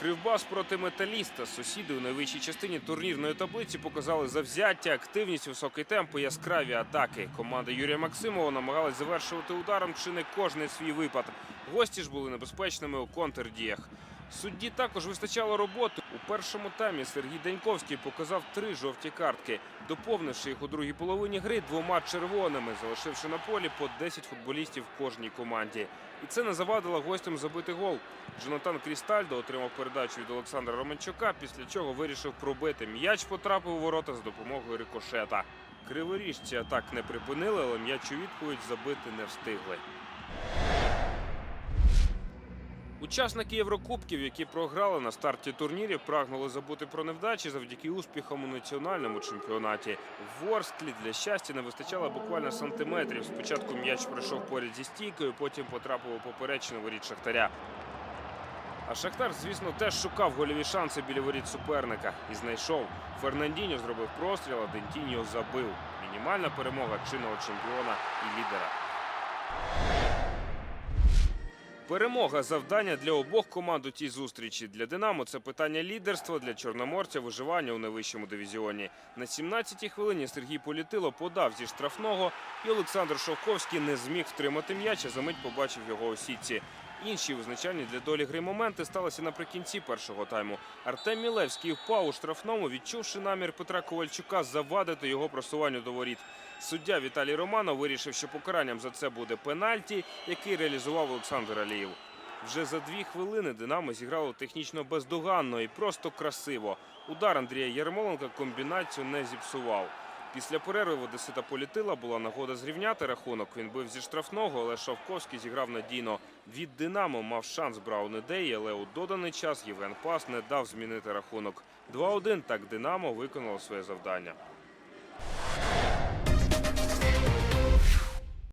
Кривбас проти металіста. Сусіди у найвищій частині турнірної таблиці показали завзяття, активність, високий темп і яскраві атаки. Команда Юрія Максимова намагалась завершувати ударом чи не кожний свій випад. Гості ж були небезпечними у контрдіях. Судді також вистачало роботи. У першому таймі Сергій Даньковський показав три жовті картки, доповнивши їх у другій половині гри двома червоними, залишивши на полі по 10 футболістів в кожній команді. І це не завадило гостям забити гол. Джонатан Крістальдо отримав передачу від Олександра Романчука, після чого вирішив пробити. М'яч потрапив у ворота за допомогою рикошета. Криворіжці атак не припинили, але м'яч у відповідь забити не встигли. Учасники Єврокубків, які програли на старті турнірів, прагнули забути про невдачі завдяки успіхам у національному чемпіонаті. В Ворсклі для щастя не вистачало буквально сантиметрів. Спочатку м'яч пройшов поряд зі стійкою, потім потрапив у поперечину воріт Шахтаря. А Шахтар, звісно, теж шукав гольові шанси біля воріт суперника і знайшов. Фернандіньо зробив простріл, а Дентіньо забив. Мінімальна перемога чинного чемпіона і лідера. Перемога завдання для обох команд у тій зустрічі. Для Динамо це питання лідерства, для Чорноморця виживання у найвищому дивізіоні. На 17-й хвилині Сергій Політило подав зі штрафного, і Олександр Шовковський не зміг втримати м'яч, а за мить побачив його у сітці. Інші визначальні для долі гри моменти сталися наприкінці першого тайму. Артем Мілевський впав у штрафному, відчувши намір Петра Ковальчука завадити його просуванню до воріт. Суддя Віталій Романов вирішив, що покаранням за це буде пенальті, який реалізував Олександр Алієв. Вже за дві хвилини Динамо зіграло технічно бездоганно і просто красиво. Удар Андрія Ярмоленка комбінацію не зіпсував. Після перерви в політила була нагода зрівняти рахунок. Він бив зі штрафного, але Шавковський зіграв надійно. Від Динамо мав шанс Браун ідеї, але у доданий час Євген Пас не дав змінити рахунок. 2-1 так Динамо виконало своє завдання.